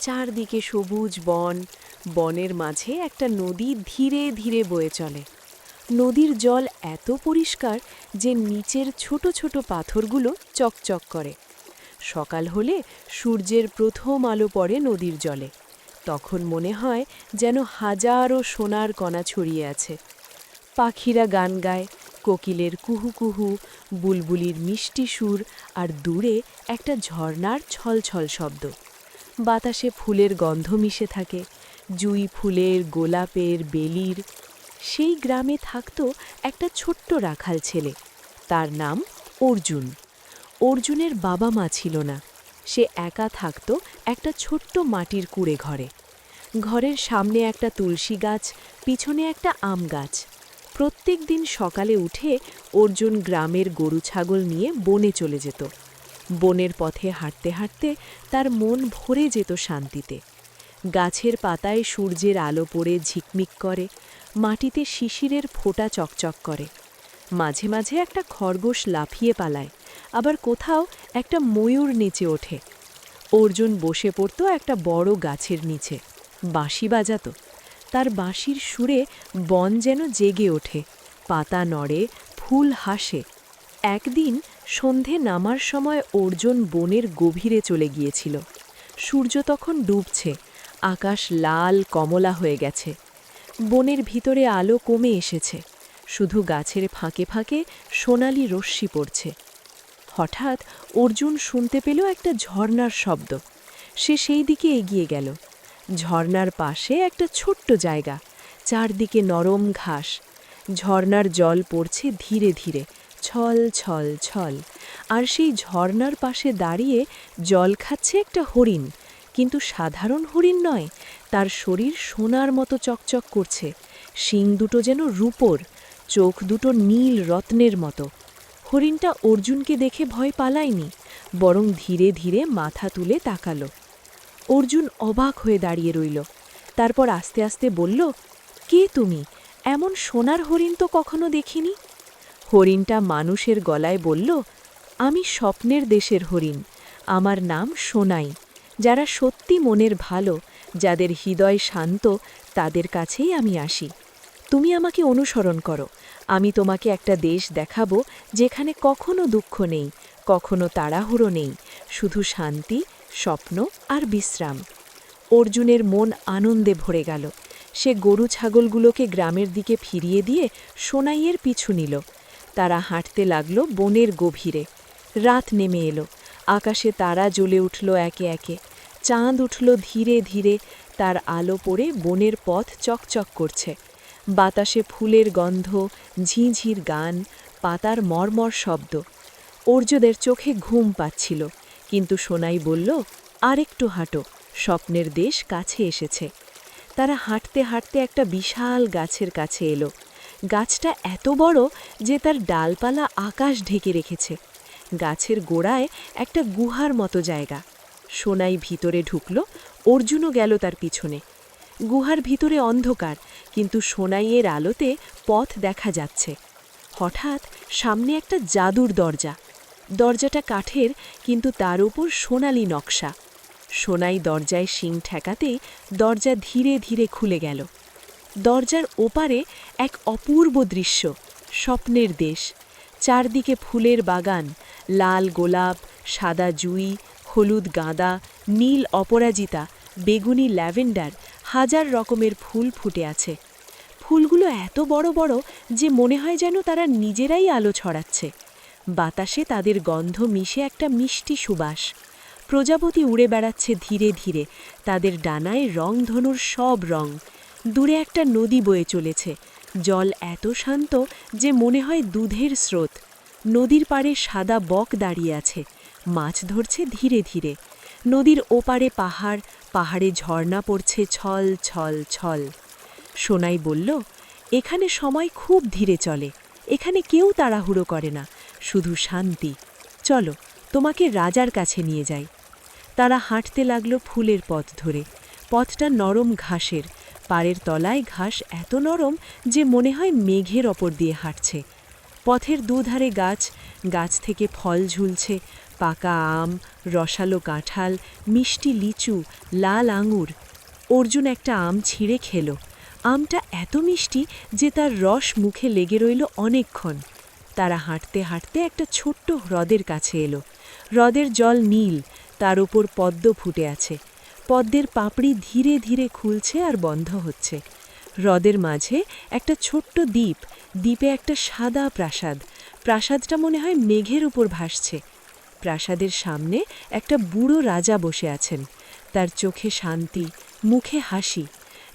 চারদিকে সবুজ বন, বনের মাঝে একটা নদী ধীরে ধীরে বয়ে চলে। নদীর জল এত পরিষ্কার যে নিচের ছোট ছোট পাথরগুলো চকচক করে। সকাল হলে সূর্যের প্রথম আলো পড়ে নদীর জলে। তখন মনে হয় যেন হাজারো সোনার কণা ছড়িয়ে আছে। পাখিরা গান গায়, কোকিলের কুহু কুহু, বুলবুলির মিষ্টি সুর আর দূরে একটা ঝর্ণার ছলছল শব্দ। বাতাসে ফুলের গন্ধ মিশে থাকে, জুই ফুলের, গোলাপের, বেলির। সেই গ্রামে থাকত একটা ছোট্ট রাখাল ছেলে। তার নাম অর্জুন। অর্জুনের বাবা মা ছিল না। সে একা থাকতো একটা ছোট্ট মাটির কুড়ে ঘরে। ঘরের সামনে একটা তুলসী গাছ, পিছনে একটা আম গাছ। প্রত্যেক দিন সকালে উঠে অর্জুন গ্রামের গরু ছাগল নিয়ে বনে চলে যেত। বনের পথে হাঁটতে হাঁটতে তার মন ভরে যেত শান্তিতে। গাছের পাতায় সূর্যের আলো পড়ে ঝিকমিক করে, মাটিতে শিশিরের ফোঁটা চকচক করে। মাঝে মাঝে একটা খরগোশ লাফিয়ে পালায়, আবার কোথাও একটা ময়ূর নিচে ওঠে। অর্জুন বসে পড়তো একটা বড় গাছের নিচে, বাঁশি বাজাতো। তার বাঁশির সুরে বন যেন জেগে ওঠে, পাতা নড়ে, ফুল হাসে। একদিন সন্ধে নামার সময় অর্জুন বনের গভীরে চলে গিয়েছিল। সূর্য তখন ডুবছে, আকাশ লাল, কমলা হয়ে গেছে। বনের ভিতরে আলো কমে এসেছে, শুধু গাছের ফাঁকে ফাঁকে সোনালি রশ্মি পড়ছে। হঠাৎ অর্জুন শুনতে পেল একটা ঝর্ণার শব্দ। সে সেই দিকে এগিয়ে গেল। ঝর্ণার পাশে একটা ছোট্ট জায়গা, চারদিকে নরম ঘাস। ঝর্ণার জল পড়ছে ধীরে ধীরে। ছল ছল ছল। আর সেই ঝর্ণার পাশে দাঁড়িয়ে জল খাচ্ছে একটা হরিণ। কিন্তু সাধারণ হরিণ নয়, তার শরীর সোনার মতো চকচক করছে। শিং দুটো যেন রূপোর, চোখ দুটো নীল রত্নের মতো। হরিণটা অর্জুনকে দেখে ভয় পালায়নি, বরং ধীরে ধীরে মাথা তুলে তাকালো। অর্জুন অবাক হয়ে দাঁড়িয়ে রইল। তারপর আস্তে আস্তে বলল, কে তুমি? এমন সোনার হরিণ তো কখনো দেখিনি? হরিণটা মানুষের গলায় বলল, আমি স্বপ্নের দেশের হরিণ। আমার নাম সোনাই। যারা সত্যি মনের ভালো, যাদের হৃদয় শান্ত, তাদের কাছেই আমি আসি। তুমি আমাকে অনুসরণ করো। আমি তোমাকে একটা দেশ দেখাবো যেখানে কখনো দুঃখ নেই, কখনো তাড়াহুড়ো নেই, শুধু শান্তি, স্বপ্ন আর বিশ্রাম। অর্জুনের মন আনন্দে ভরে গেল। সে গরু ছাগলগুলোকে গ্রামের দিকে ফিরিয়ে দিয়ে সোনাইয়ের পিছু নিল। তারা হাঁটতে লাগল বনের গভীরে। রাত নেমে এলো। আকাশে তারা জ্বলে উঠল একে একে। চাঁদ উঠল ধীরে ধীরে। তার আলো পড়ে বনের পথ চকচক করছে। বাতাসে ফুলের গন্ধ, ঝিঝির গান, পাতার মর্মর শব্দ। অর্জুদের চোখে ঘুম পাচ্ছিল। কিন্তু সোনাই বলল, আরেকটু হাঁটো, স্বপ্নের দেশ কাছে এসেছে। তারা হাঁটতে হাঁটতে একটা বিশাল গাছের কাছে এলো। গাছটা এত বড় যে তার ডালপালা আকাশ ঢেকে রেখেছে। গাছের গোড়ায় একটা গুহার মতো জায়গা। সোনাই ভিতরে ঢুকল, অর্জুনও গেল তার পিছনে। গুহার ভিতরে অন্ধকার, কিন্তু সোনাইয়ের আলোতে পথ দেখা যাচ্ছে। হঠাৎ সামনে একটা জাদুর দরজা। দরজাটা কাঠের, কিন্তু তার উপর সোনালি নকশা। সোনাই দরজায় শিং ঠেকাতেই দরজা ধীরে ধীরে খুলে গেল। দরজার ওপারে এক অপূর্ব দৃশ্য, স্বপ্নের দেশ। চারদিকে ফুলের বাগান, লাল গোলাপ, সাদা জুই, হলুদ গাঁদা, নীল অপরাজিতা, বেগুনি ল্যাভেন্ডার, হাজার রকমের ফুল ফুটে আছে। ফুলগুলো এত বড় বড় যে মনে হয় যেন তারা নিজেরাই আলো ছড়াচ্ছে। বাতাসে তাদের গন্ধ মিশে একটা মিষ্টি সুবাস। প্রজাপতি উড়ে বেড়াচ্ছে ধীরে ধীরে, তাদের ডানায় রংধনুর সব রং। দূরে একটা নদী বয়ে চলেছে। জল এত শান্ত যে মনে হয় দুধের স্রোত। নদীর পাড়ে সাদা বক দাঁড়িয়ে আছে। মাছ ধরছে ধীরে ধীরে। নদীর ওপারে পাহাড়, পাহাড়ে ঝর্ণা পড়ছে ছল ছল ছল। সোনাই বলল, এখানে সময় খুব ধীরে চলে। এখানে কেউ তাড়াহুড়ো করে না। শুধু শান্তি। চলো, তোমাকে রাজার কাছে নিয়ে যাই। তারা হাঁটতে লাগল ফুলের পথ ধরে। পথটা নরম ঘাসের। পাড়ের তলায় ঘাস এত নরম যে মনে হয় মেঘের ওপর দিয়ে হাঁটছে। পথের দুধারে গাছ গাছ থেকে ফল ঝুলছে, পাকা আম, রসালো কাঁঠাল, মিষ্টি লিচু, লাল আঙুর। অর্জুন একটা আম ছিঁড়ে খেল। আমটা এত মিষ্টি যে তার রস মুখে লেগে রইল অনেকক্ষণ। তারা হাঁটতে হাঁটতে একটা ছোট্ট হ্রদের কাছে এলো। হ্রদের জল নীল, তার ওপর পদ্ম ফুটে আছে। পদ্মের পাপড়ি ধীরে ধীরে খুলছে আর বন্ধ হচ্ছে। হ্রদের মাঝে একটা ছোট্ট দ্বীপ, দ্বীপে একটা সাদা প্রাসাদ। প্রাসাদটা মনে হয় মেঘের উপর ভাসছে। প্রাসাদের সামনে একটা বুড়ো রাজা বসে আছেন। তার চোখে শান্তি, মুখে হাসি।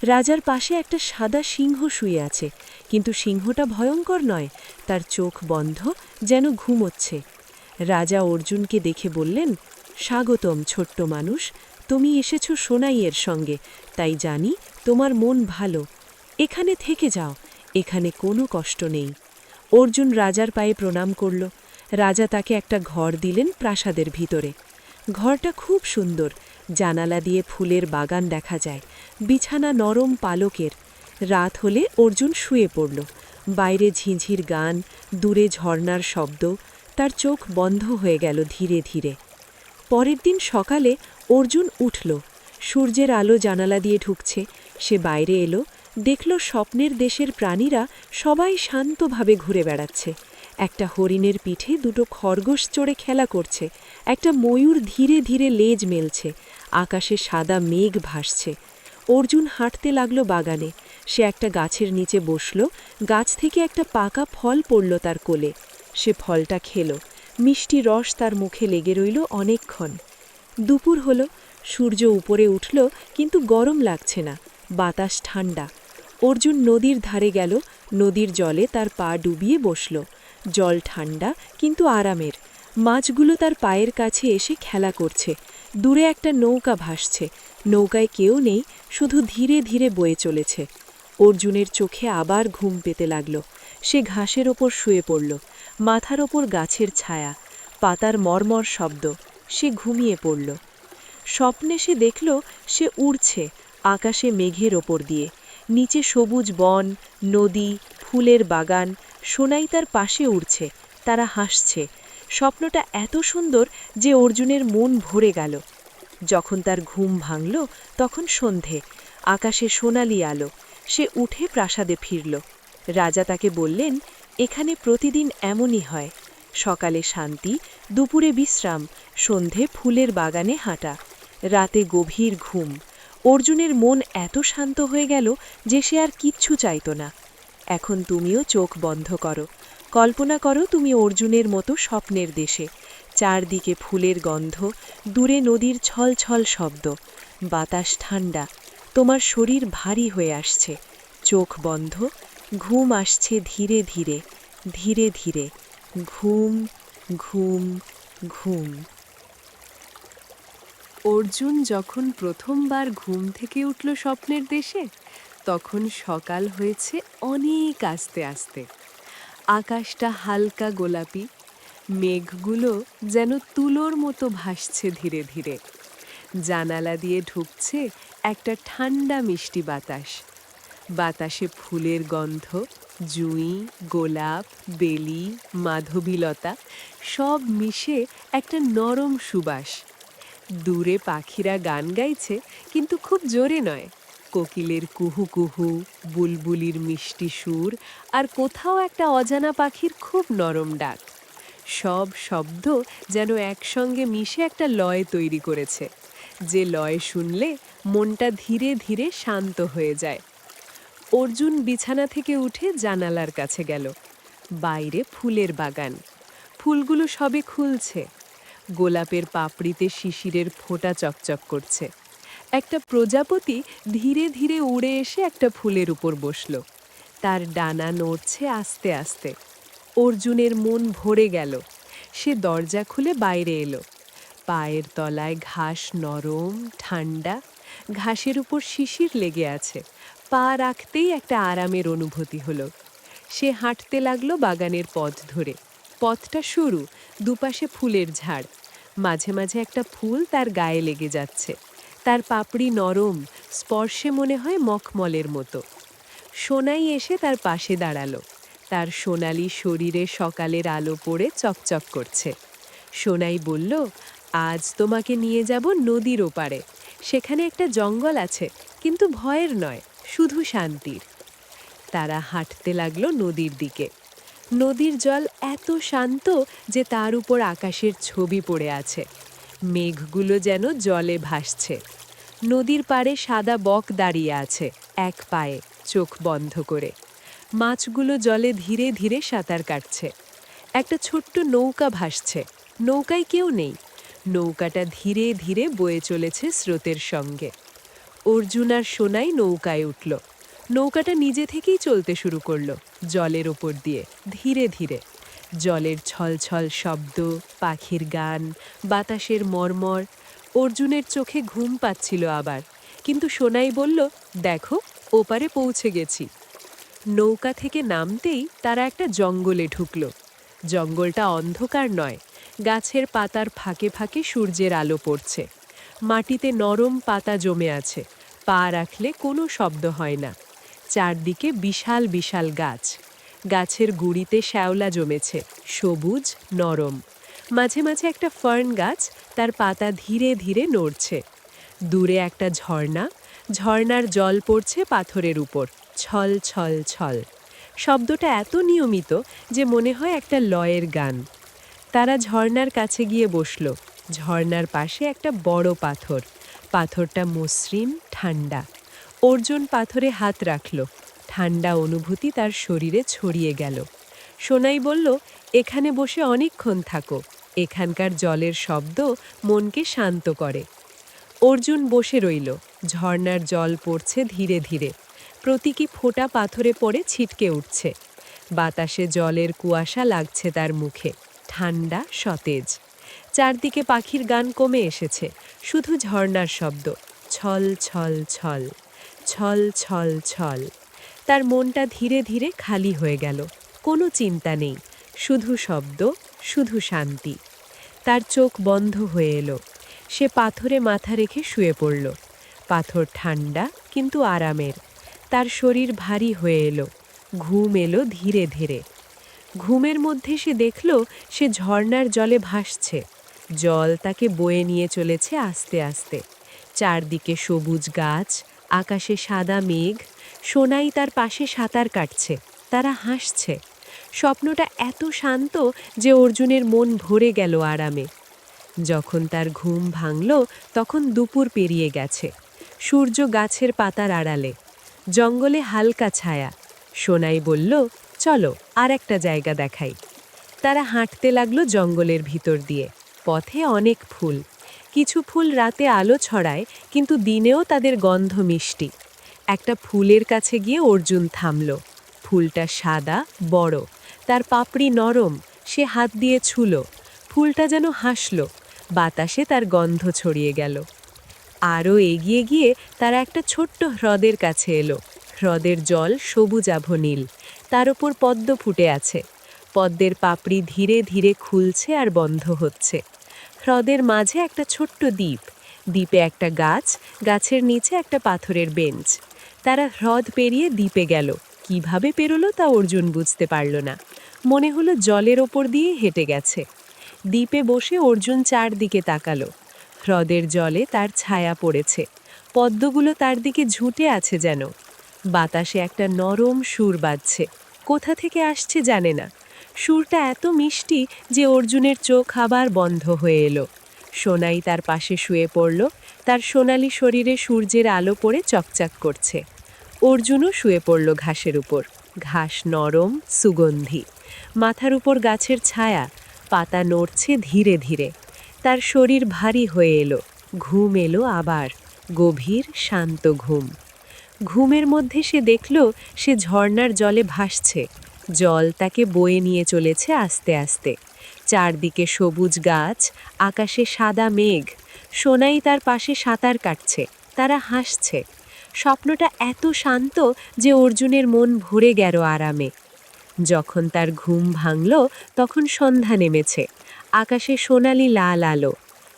রাজার পাশে একটা সাদা সিংহ শুয়ে আছে। কিন্তু সিংহটা ভয়ঙ্কর নয়, তার চোখ বন্ধ, যেন ঘুমোচ্ছে। রাজা অর্জুনকে দেখে বললেন, স্বাগতম ছোট্ট মানুষ তুমি এসেছ সোনাইয়ের সঙ্গে, তাই জানি তোমার মন ভালো। এখানে থেকে যাও, এখানে কোনো কষ্ট নেই। অর্জুন রাজার পায়ে প্রণাম করল। রাজা তাকে একটা ঘর দিলেন প্রাসাদের ভিতরে। ঘরটা খুব সুন্দর, জানালা দিয়ে ফুলের বাগান দেখা যায়, বিছানা নরম পালকের। রাত হলে অর্জুন শুয়ে পড়ল। বাইরে ঝিঝির গান, দূরে ঝর্নার শব্দ, তার চোখ বন্ধ হয়ে গেল ধীরে ধীরে। পরের দিন সকালে অর্জুন উঠল। সূর্যের আলো জানালা দিয়ে ঢুকছে। সে বাইরে এলো, দেখল স্বপ্নের দেশের প্রাণীরা সবাই শান্তভাবে ঘুরে বেড়াচ্ছে। একটা হরিণের পিঠে দুটো খরগোশ চড়ে খেলা করছে। একটা ময়ূর ধীরে ধীরে লেজ মেলছে। আকাশে সাদা মেঘ ভাসছে। অর্জুন হাঁটতে লাগল বাগানে। সে একটা গাছের নিচে বসল। গাছ থেকে একটা পাকা ফল পড়ল তার কোলে। সে ফলটা খেল। মিষ্টি রস তার মুখে লেগে রইল অনেকক্ষণ। দুপুর হলো, সূর্য উপরে উঠল, কিন্তু গরম লাগছে না, বাতাস ঠান্ডা অর্জুন নদীর ধারে গেল, নদীর জলে তার পা ডুবিয়ে বসল। জল ঠান্ডা কিন্তু আরামের। মাছগুলো তার পায়ের কাছে এসে খেলা করছে। দূরে একটা নৌকা ভাসছে। নৌকায় কেউ নেই, শুধু ধীরে ধীরে বয়ে চলেছে। অর্জুনের চোখে আবার ঘুম পেতে লাগল। সে ঘাসের ওপর শুয়ে পড়ল। মাথার ওপর গাছের ছায়া। পাতার মর্মর শব্দ। সে ঘুমিয়ে পড়ল। স্বপ্নে সে দেখল সে উড়ছে আকাশে মেঘের ওপর দিয়ে। নিচে সবুজ বন, নদী, ফুলের বাগান, সোনাই তার পাশে উড়ছে, তারা হাসছে। স্বপ্নটা এত সুন্দর যে অর্জুনের মন ভরে গেল। যখন তার ঘুম ভাঙল, তখন সন্ধে, আকাশে সোনালি আলো। সে উঠে প্রাসাদে ফিরল। রাজা তাকে বললেন, এখানে প্রতিদিন এমনই হয়। সকালে শান্তি, দুপুরে বিশ্রাম, সন্ধে ফুলের বাগানে হাঁটা, রাতে গভীর ঘুম। অর্জুনের মন এত শান্ত হয়ে গেল যে সে আর কিচ্ছু চাইত না। এখন তুমিও চোখ বন্ধ করো। কল্পনা করো তুমি অর্জুনের মতো স্বপ্নের দেশে। চারদিকে ফুলের গন্ধ, দূরে নদীর ছল ছল শব্দ। বাতাস ঠান্ডা, তোমার শরীর ভারী হয়ে আসছে। চোখ বন্ধ, ঘুম আসছে ধীরে ধীরে ধীরে ধীরে। ঘুম ঘুম ঘুম। অর্জুন যখন প্রথমবার ঘুম থেকে উঠল স্বপ্নের দেশে, তখন সকাল হয়েছে অনেক আস্তে আস্তে। আকাশটা হালকা গোলাপি, মেঘগুলো যেন তুলোর মতো ভাসছে ধীরে ধীরে। জানালা দিয়ে ঢুকছে একটা ঠান্ডা মিষ্টি বাতাস। বাতাসে ফুলের গন্ধ জুঁই, গোলাপ, বেলি, মাধবীলতা সব মিশে একটা নরম সুবাস। দূরে পাখিরা গান গাইছে, কিন্তু খুব জোরে নয়। কোকিলের কুহু কুহু, বুলবুলির মিষ্টি সুর আর কোথাও একটা অজানা পাখির খুব নরম ডাক। সব শব্দ যেন একসঙ্গে মিশে একটা লয় তৈরি করেছে। যে লয় শুনলে মনটা ধীরে ধীরে শান্ত হয়ে যায়। অর্জুন বিছানা থেকে উঠে জানালার কাছে গেল। বাইরে ফুলের বাগান। ফুলগুলো সবে খুলছে। গোলাপের পাপড়িতে শিশিরের ফোঁটা চকচক করছে। একটা প্রজাপতি ধীরে ধীরে উড়ে এসে একটা ফুলের উপর বসল। তার ডানা নড়ছে আস্তে আস্তে। অর্জুনের মন ভরে গেল। সে দরজা খুলে বাইরে এলো। পায়ের তলায় ঘাস নরম ঠান্ডা ঘাসের উপর শিশির লেগে আছে। পা রাখতেই একটা আরামের অনুভূতি হলো। সে হাঁটতে লাগল বাগানের পথ ধরে। পথটা সরু দুপাশে ফুলের ঝাড়। মাঝে মাঝে একটা ফুল তার গায়ে লেগে যাচ্ছে। তার পাপড়ি নরম, স্পর্শে মনে হয় মখমলের মতো। সোনাই এসে তার পাশে দাঁড়াল। তার সোনালি শরীরে সকালের আলো পড়ে চকচক করছে। সোনাই বলল, আজ তোমাকে নিয়ে যাব নদীর ওপারে। সেখানে একটা জঙ্গল আছে, কিন্তু ভয়ের নয়। শুধু শান্তির। তারা হাঁটতে লাগল নদীর দিকে। নদীর জল এত শান্ত যে তার উপর আকাশের ছবি পড়ে আছে। মেঘগুলো যেন জলে ভাসছে। নদীর পাড়ে সাদা বক দাঁড়িয়ে আছে, এক পায়ে, চোখ বন্ধ করে। মাছগুলো জলে ধীরে ধীরে সাঁতার কাটছে। একটা ছোট্ট নৌকা ভাসছে। নৌকায় কেউ নেই। নৌকাটা ধীরে ধীরে বয়ে চলেছে স্রোতের সঙ্গে। অর্জুন আর সোনাই নৌকায় উঠল। নৌকাটা নিজে থেকেই চলতে শুরু করল, জলের ওপর দিয়ে, ধীরে ধীরে। জলের ছলছল শব্দ, পাখির গান, বাতাসের মর্মর, অর্জুনের চোখে ঘুম পাচ্ছিল আবার। কিন্তু সোনাই বলল, দেখো, ওপারে পৌঁছে গেছি। নৌকা থেকে নামতেই তারা একটা জঙ্গলে ঢুকল। জঙ্গলটা অন্ধকার নয়, গাছের পাতার ফাঁকে ফাঁকে সূর্যের আলো পড়ছে। মাটিতে নরম পাতা জমে আছে। পা রাখলে কোনো শব্দ হয় না। চারদিকে বিশাল বিশাল গাছ। গাছের গুড়িতে শ্যাওলা জমেছে, সবুজ, নরম। মাঝে মাঝে একটা ফার্ন গাছ তার পাতা ধীরে ধীরে নড়ছে। দূরে একটা ঝর্ণা, ঝর্ণার জল পড়ছে পাথরের উপর, ছল ছল ছল। শব্দটা এত নিয়মিত যে মনে হয় একটা লয়ের গান। তারা ঝর্ণার কাছে গিয়ে বসল। ঝর্ণার পাশে একটা বড় পাথর। পাথরটা মসৃণ, ঠান্ডা। অর্জুন পাথরে হাত রাখল। ঠান্ডা অনুভূতি তার শরীরে ছড়িয়ে গেল। সোনাই বলল, এখানে বসে অনেকক্ষণ থাকো। এখানকার জলের শব্দ মনকে শান্ত করে। অর্জুন বসে রইল। ঝর্নার জল পড়ছে ধীরে ধীরে। প্রতীকী ফোঁটা পাথরে পড়ে ছিটকে উঠছে। বাতাসে জলের কুয়াশা লাগছে তার মুখে। ঠান্ডা, সতেজ। চারদিকে পাখির গান কমে এসেছে। শুধু ঝর্ণার শব্দ। ছল ছল ছল। ছল ছল ছল। তার মনটা ধীরে ধীরে খালি হয়ে গেল। কোনো চিন্তা নেই। শুধু শব্দ, শুধু শান্তি। তার চোখ বন্ধ হয়ে এলো। সে পাথরে মাথা রেখে শুয়ে পড়ল। পাথর ঠান্ডা, কিন্তু আরামের। তার শরীর ভারী হয়ে এলো। ঘুম এলো ধীরে ধীরে। ঘুমের মধ্যে সে দেখল, সে ঝর্ণার জলে ভাসছে। জল তাকে বয়ে নিয়ে চলেছে আস্তে আস্তে। চারদিকে সবুজ গাছ, আকাশে সাদা মেঘ, সোনাই তার পাশে সাঁতার কাটছে, তারা হাসছে। স্বপ্নটা এত শান্ত যে অর্জুনের মন ভরে গেল আরামে। যখন তার ঘুম ভাঙল, তখন দুপুর পেরিয়ে গেছে। সূর্য গাছের পাতার আড়ালে। জঙ্গলে হালকা ছায়া। সোনাই বলল, চলো আর একটা জায়গা দেখাই। তারা হাঁটতে লাগল জঙ্গলের ভিতর দিয়ে। পথে অনেক ফুল। কিছু ফুল রাতে আলো ছড়ায়, কিন্তু দিনেও তাদের গন্ধ মিষ্টি। একটা ফুলের কাছে গিয়ে অর্জুন থামল। ফুলটা সাদা, বড়। তার পাপড়ি নরম, সে হাত দিয়ে ছুল। ফুলটা যেন হাসল। বাতাসে তার গন্ধ ছড়িয়ে গেল। আরও এগিয়ে গিয়ে তারা একটা ছোট্ট হ্রদের কাছে এলো। হ্রদের জল সবুজ আভ নীল। তার ওপর পদ্ম ফুটে আছে। পদ্মের পাপড়ি ধীরে ধীরে খুলছে আর বন্ধ হচ্ছে। হ্রদের মাঝে একটা ছোট্ট দ্বীপ। দ্বীপে একটা গাছ, গাছের নিচে একটা পাথরের বেঞ্চ। তারা হ্রদ পেরিয়ে দ্বীপে গেল। কীভাবে পেরোলো তা অর্জুন বুঝতে পারল না। মনে হলো জলের ওপর দিয়ে হেঁটে গেছে। দ্বীপে বসে অর্জুন চারদিকে তাকালো। হ্রদের জলে তার ছায়া পড়েছে। পদ্মগুলো তার দিকে ঝুঁটে আছে যেন। বাতাসে একটা নরম সুর বাজছে। কোথা থেকে আসছে জানে না। সুরটা এত মিষ্টি যে অর্জুনের চোখ আবার বন্ধ হয়ে এলো। সোনাই তার পাশে শুয়ে পড়ল, তার সোনালি শরীরে সূর্যের আলো পড়ে চকচাক করছে। অর্জুনও শুয়ে পড়ল ঘাসের উপর, ঘাস নরম, সুগন্ধি। মাথার উপর গাছের ছায়া, পাতা নড়ছে ধীরে ধীরে। তার শরীর ভারী হয়ে এলো, ঘুম এলো আবার, গভীর, শান্ত ঘুম। ঘুমের মধ্যে সে দেখল, সে ঝর্ণার জলে ভাসছে। জল তাকে বয়ে নিয়ে চলেছে আস্তে আস্তে। চারদিকে সবুজ গাছ, আকাশে সাদা মেঘ। সোনাই তার পাশে সাঁতার কাটছে, তারা হাসছে। স্বপ্নটা এত শান্ত যে অর্জুনের মন ভরে গেল আরামে। যখন তার ঘুম ভাঙল, তখন সন্ধ্যা নেমেছে। আকাশে সোনালি লাল আলো।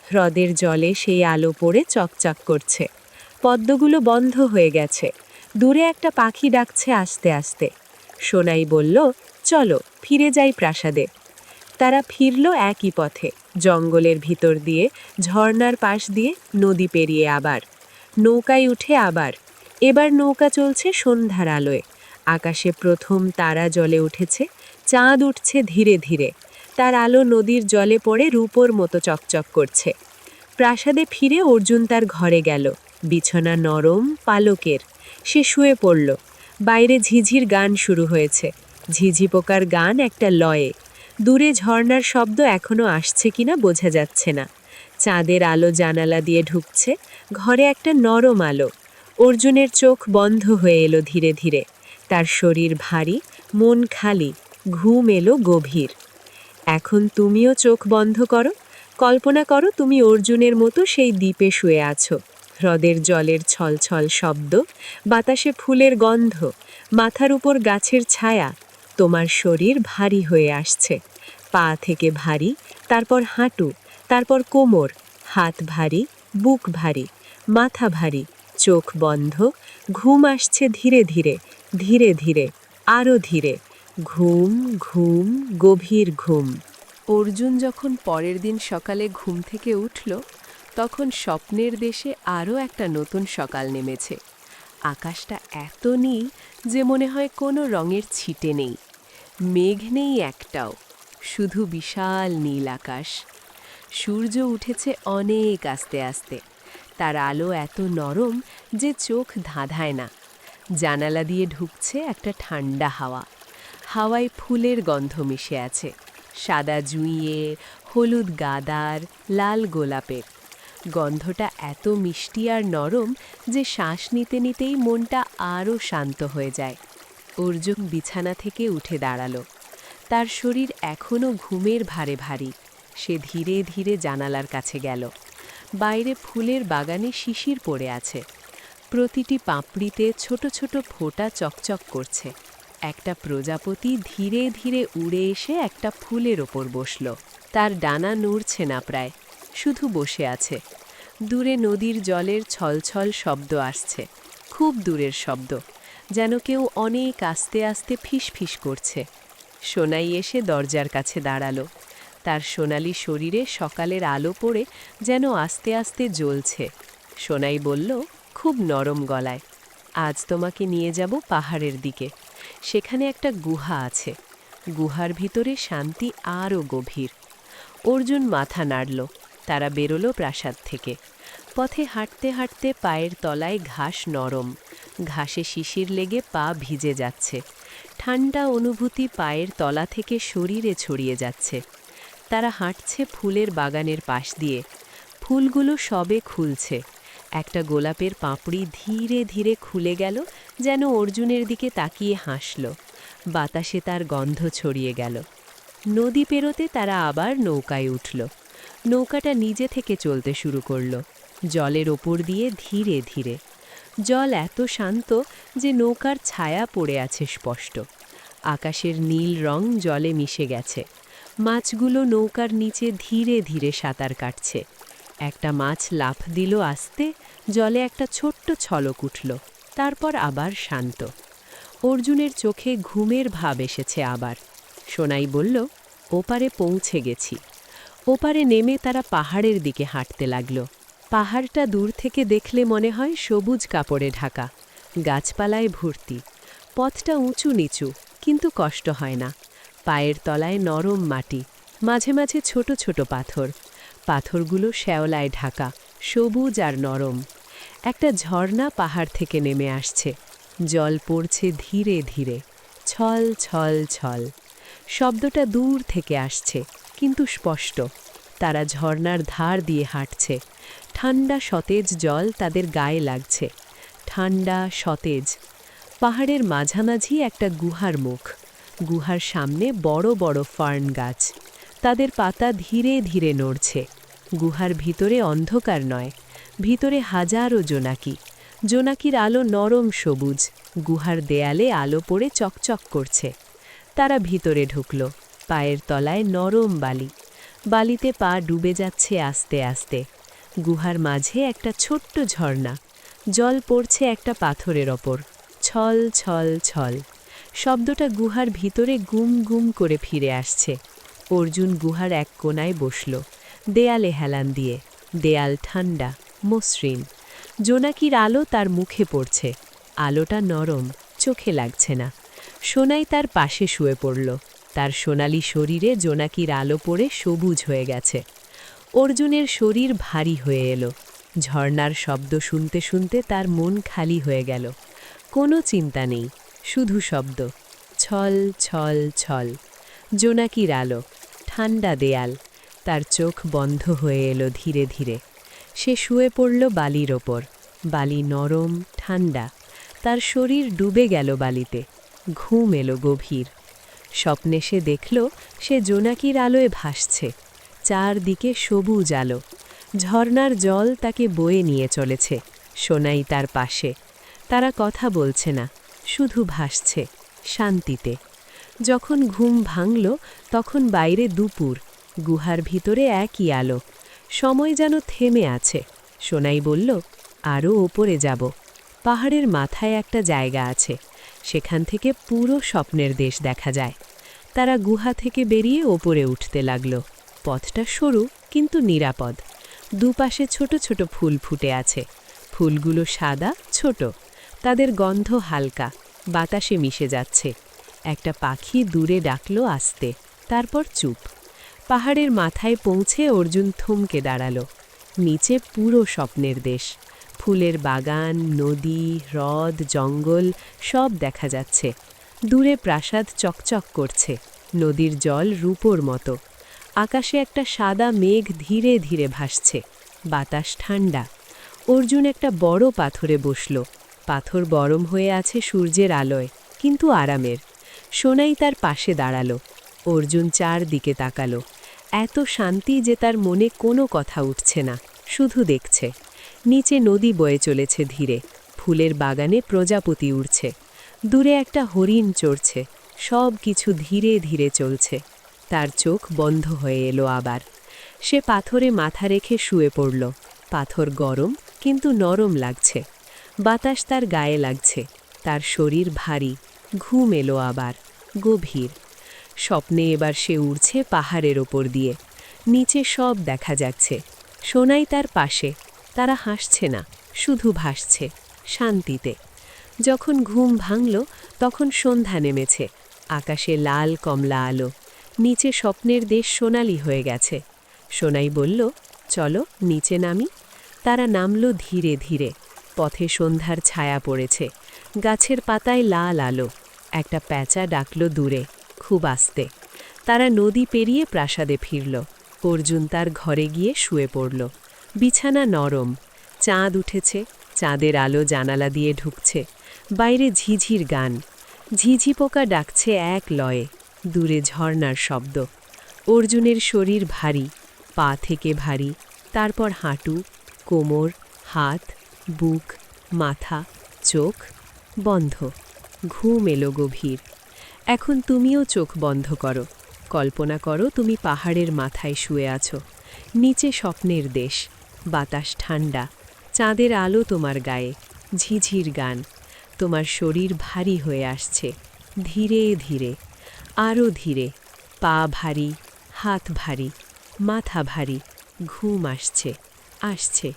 হ্রদের জলে সেই আলো পড়ে চকচক করছে। পদ্মগুলো বন্ধ হয়ে গেছে। দূরে একটা পাখি ডাকছে আস্তে আস্তে। সোনাই বলল, চলো, ফিরে যাই প্রাসাদে। তারা ফিরল একই পথে, জঙ্গলের ভিতর দিয়ে, ঝর্ণার পাশ দিয়ে নদী পেরিয়ে আবার। নৌকায় উঠে আবার। এবার নৌকা চলছে সন্ধ্যার আলোয়। আকাশে প্রথম তারা জলে উঠেছে, চাঁদ উঠছে ধীরে ধীরে। তার আলো নদীর জলে পড়ে রূপোর মতো চকচক করছে। প্রাসাদে ফিরে অর্জুন তার ঘরে গেল। বিছানা নরম, পালকের। সে শুয়ে পড়ল। বাইরে ঝিঝির গান শুরু হয়েছে। ঝিঝি পোকার গান একটা লয়ে। দূরে ঝর্ণার শব্দ এখনও আসছে কিনা বোঝা যাচ্ছে না। চাঁদের আলো জানালা দিয়ে ঢুকছে, ঘরে একটা নরম আলো। অর্জুনের চোখ বন্ধ হয়ে এলো ধীরে ধীরে। তার শরীর ভারী, মন খালি, ঘুম এলো গভীর। এখন তুমিও চোখ বন্ধ করো। কল্পনা করো তুমি অর্জুনের মতো সেই দ্বীপে শুয়ে আছো। হ্রদের জলের ছলছল শব্দ, বাতাসে ফুলের গন্ধ, মাথার উপর গাছের ছায়া, তোমার শরীর ভারী হয়ে আসছে। পা থেকে ভারী, তারপর হাঁটু, তারপর কোমর, হাত ভারী, বুক ভারী, মাথা ভারী, চোখ বন্ধ, ঘুম আসছে ধীরে ধীরে ধীরে ধীরে আরও ধীরে, ঘুম ঘুম, গভীর ঘুম। অর্জুন যখন পরের দিন সকালে ঘুম থেকে উঠল তখন স্বপ্নের দেশে আরও একটা নতুন সকাল নেমেছে। আকাশটা এত নীল যে মনে হয় কোনো রঙের ছিটে নেই। মেঘ নেই একটাও, শুধু বিশাল নীল আকাশ। সূর্য উঠেছে অনেক আস্তে আস্তে। তার আলো এত নরম যে চোখ ধাঁধায় না। জানালা দিয়ে ঢুকছে একটা ঠান্ডা হাওয়া। হাওয়ায় ফুলের গন্ধ মিশে আছে। সাদা জুঁইয়ে, হলুদ গাদার, লাল গোলাপের। গন্ধটা এত মিষ্টি আর নরম যে শ্বাস নিতে নিতেই মনটা আরও শান্ত হয়ে যায়। অর্জুন বিছানা থেকে উঠে দাঁড়াল। তার শরীর এখনও ঘুমের ভারে ভারী। সে ধীরে ধীরে জানালার কাছে গেল। বাইরে ফুলের বাগানে শিশির পড়ে আছে। প্রতিটি পাপড়িতে ছোট ছোট ফোঁটা চকচক করছে। একটা প্রজাপতি ধীরে ধীরে উড়ে এসে একটা ফুলের ওপর বসল। তার ডানা নড়ছে না প্রায়। শুধু বসে আছে। দূরে নদীর জলের ছলছল শব্দ আসছে। খুব দূরের শব্দ, যেন কেউ অনেক আস্তে আস্তে ফিসফিস করছে। সোনাই এসে দরজার কাছে দাঁড়াল। তার সোনালি শরীরে সকালের আলো পড়ে যেন আস্তে আস্তে জ্বলছে। সোনাই বলল, খুব নরম গলায়। আজ তোমাকে নিয়ে যাব পাহাড়ের দিকে। সেখানে একটা গুহা আছে। গুহার ভিতরে শান্তি আরও গভীর। অর্জুন মাথা নাড়ল। তারা বেরোলো প্রাসাদ থেকে। পথে হাঁটতে হাঁটতে পায়ের তলায় ঘাস নরম। ঘাসে শিশির লেগে পা ভিজে যাচ্ছে। ঠান্ডা অনুভূতি পায়ের তলা থেকে শরীরে ছড়িয়ে যাচ্ছে। তারা হাঁটছে ফুলের বাগানের পাশ দিয়ে। ফুলগুলো সবে খুলছে। একটা গোলাপের পাপড়ি ধীরে ধীরে খুলে গেল, যেন অর্জুনের দিকে তাকিয়ে হাসল। বাতাসে তার গন্ধ ছড়িয়ে গেল। নদী পেরোতে তারা আবার নৌকায় উঠল। নৌকাটা নিজে থেকে চলতে শুরু করল। জলের ওপর দিয়ে ধীরে ধীরে। জল এত শান্ত যে নৌকার ছায়া পড়ে আছে স্পষ্ট। আকাশের নীল রং জলে মিশে গেছে। মাছগুলো নৌকার নিচে ধীরে ধীরে সাঁতার কাটছে। একটা মাছ লাফ দিল আসতে, জলে একটা ছোট্ট ছলক উঠল, তারপর আবার শান্ত। অর্জুনের চোখে ঘুমের ভাব এসেছে আবার। সোনাই বলল, ওপারে পৌঁছে গেছি। ওপারে নেমে তারা পাহাড়ের দিকে হাঁটতে লাগল। পাহাড়টা দূর থেকে দেখলে মনে হয় সবুজ কাপড়ে ঢাকা, গাছপালায় ভর্তি। পথটা উঁচু নিচু, কিন্তু কষ্ট হয় না। পায়ের তলায় নরম মাটি, মাঝে মাঝে ছোট ছোট পাথর। পাথরগুলো শ্যাওলায় ঢাকা, সবুজ আর নরম। একটা ঝর্ণা পাহাড় থেকে নেমে আসছে। জল পড়ছে ধীরে ধীরে, ছল ছল ছল। শব্দটা দূর থেকে আসছে। কিন্তু স্পষ্ট। তারা ঝর্ণার ধার দিয়ে হাঁটছে। ঠান্ডা সতেজ জল তাদের গায়ে লাগছে। ঠান্ডা সতেজ। পাহাড়ের মাঝামাঝি একটা গুহার মুখ। গুহার সামনে বড় বড় ফার্ন গাছ। তাদের পাতা ধীরে ধীরে নড়ছে। গুহার ভিতরে অন্ধকার নয়। ভিতরে হাজারো জোনাকি। জোনাকির আলো নরম সবুজ। গুহার দেয়ালে আলো পড়ে চকচক করছে। তারা ভিতরে ঢুকল। পায়ের তলায় নরম বালি। বালিতে পা ডুবে যাচ্ছে আস্তে আস্তে। গুহার মাঝে একটা ছোট্ট ঝর্ণা। জল পড়ছে একটা পাথরের ওপর। ছল ছল ছল। শব্দটা গুহার ভিতরে গুম গুম করে ফিরে আসছে। অর্জুন গুহার এক কোনায় বসল। দেয়ালে হেলান দিয়ে। দেয়াল ঠান্ডা, মসৃণ। জোনাকির আলো তার মুখে পড়ছে। আলোটা নরম, চোখে লাগছে না। সোনাই তার পাশে শুয়ে পড়ল। তার সোনালি শরীরে জোনাকির আলো পড়ে সবুজ হয়ে গেছে। অর্জুনের শরীর ভারী হয়ে এলো। ঝর্নার শব্দ শুনতে শুনতে তার মন খালি হয়ে গেল। কোনো চিন্তা নেই, শুধু শব্দ। ছল ছল ছল। জোনাকির আলো, ঠান্ডা দেয়াল। তার চোখ বন্ধ হয়ে এলো ধীরে ধীরে। সে শুয়ে পড়ল বালির ওপর। বালি নরম, ঠান্ডা। তার শরীর ডুবে গেল বালিতে। ঘুম এলো গভীর। স্বপ্নে সে দেখল, সে জোনাকির আলোয় ভাসছে। চারদিকে সবুজ আলো। ঝর্নার জল তাকে বয়ে নিয়ে চলেছে, সোনাই তার পাশে। তারা কথা বলছে না, শুধু ভাসছে, শান্তিতে। যখন ঘুম ভাঙল, তখন বাইরে দুপুর, গুহার ভিতরে একই আলো। সময় যেন থেমে আছে। সোনাই বলল আরও ওপরে যাব। পাহাড়ের মাথায় একটা জায়গা আছে। সেখান থেকে পুরো স্বপ্নের দেশ দেখা যায়। তারা গুহা থেকে বেরিয়ে ওপরে উঠতে লাগল। পথটা সরু, কিন্তু নিরাপদ। দুপাশে ছোট ছোট ফুল ফুটে আছে। ফুলগুলো সাদা, ছোট। তাদের গন্ধ হালকা। বাতাসে মিশে যাচ্ছে। একটা পাখি দূরে ডাকলো আসতে। তারপর চুপ। পাহাড়ের মাথায় পৌঁছে অর্জুন থমকে দাঁড়াল। নিচে পুরো স্বপ্নের দেশ। ফুলের বাগান, নদী, হ্রদ, জঙ্গল সব দেখা যাচ্ছে। দূরে প্রাসাদ চকচক করছে, নদীর জল রূপোর মতো। আকাশে একটা সাদা মেঘ ধীরে ধীরে ভাসছে, বাতাস ঠান্ডা। অর্জুন একটা বড় পাথরে বসল, পাথর গরম হয়ে আছে সূর্যের আলোয়, কিন্তু আরামের। সোনাই তার পাশে দাঁড়াল, অর্জুন চারদিকে তাকালো। এত শান্তি যে তার মনে কোনো কথা উঠছে না, শুধু দেখছে। নিচে নদী বয়ে চলেছে ধীরে। ফুলের বাগানে প্রজাপতি উড়ছে। দূরে একটা হরিণ চড়ছে। সব কিছু ধীরে ধীরে চলছে। তার চোখ বন্ধ হয়ে এলো আবার। সে পাথরে মাথা রেখে শুয়ে পড়ল। পাথর গরম, কিন্তু নরম লাগছে। বাতাস তার গায়ে লাগছে। তার শরীর ভারী। ঘুম এলো আবার। গভীর। স্বপ্নে এবার সে উড়ছে পাহাড়ের ওপর দিয়ে। নিচে সব দেখা যাচ্ছে। সোনাই তার পাশে। তারা হাসছে না, শুধু ভাসছে, শান্তিতে। যখন ঘুম ভাঙল, তখন সন্ধ্যা নেমেছে, আকাশে লাল কমলা আলো, নিচে স্বপ্নের দেশ সোনালি হয়ে গেছে। সোনাই বলল, চলো, নিচে নামি। তারা নামল ধীরে ধীরে, পথে সন্ধ্যার ছায়া পড়েছে, গাছের পাতায় লাল আলো, একটা প্যাঁচা ডাকল দূরে, খুব আস্তে। তারা নদী পেরিয়ে প্রাসাদে ফিরল, অর্জুন তার ঘরে গিয়ে শুয়ে পড়ল। বিছানা নরম। চাঁদ উঠেছে, চাঁদের আলো জানালা দিয়ে ঢুকছে, বাইরে ঝিঝির গান। ঝিঝি পোকা ডাকছে এক লয়ে, দূরে ঝর্নার শব্দ। অর্জুনের শরীর ভারী, পা থেকে ভারী, তারপর হাঁটু, কোমর, হাত, বুক, মাথা, চোখ, বন্ধ। ঘুম এলো গভীর। এখন তুমিও চোখ বন্ধ করো। কল্পনা করো তুমি পাহাড়ের মাথায় শুয়ে আছো, নিচে স্বপ্নের দেশ। বাতাস ঠান্ডা, চাঁদের আলো তোমার গায়ে, ঝিঝির গান, তোমার শরীর ভারী হয়ে আসছে, ধীরে ধীরে আরও ধীরে, পা ভারী, হাত ভারী, মাথা ভারী, ঘুম আসছে আসছে,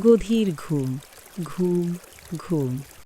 গধীর ঘুম ঘুম ঘুম।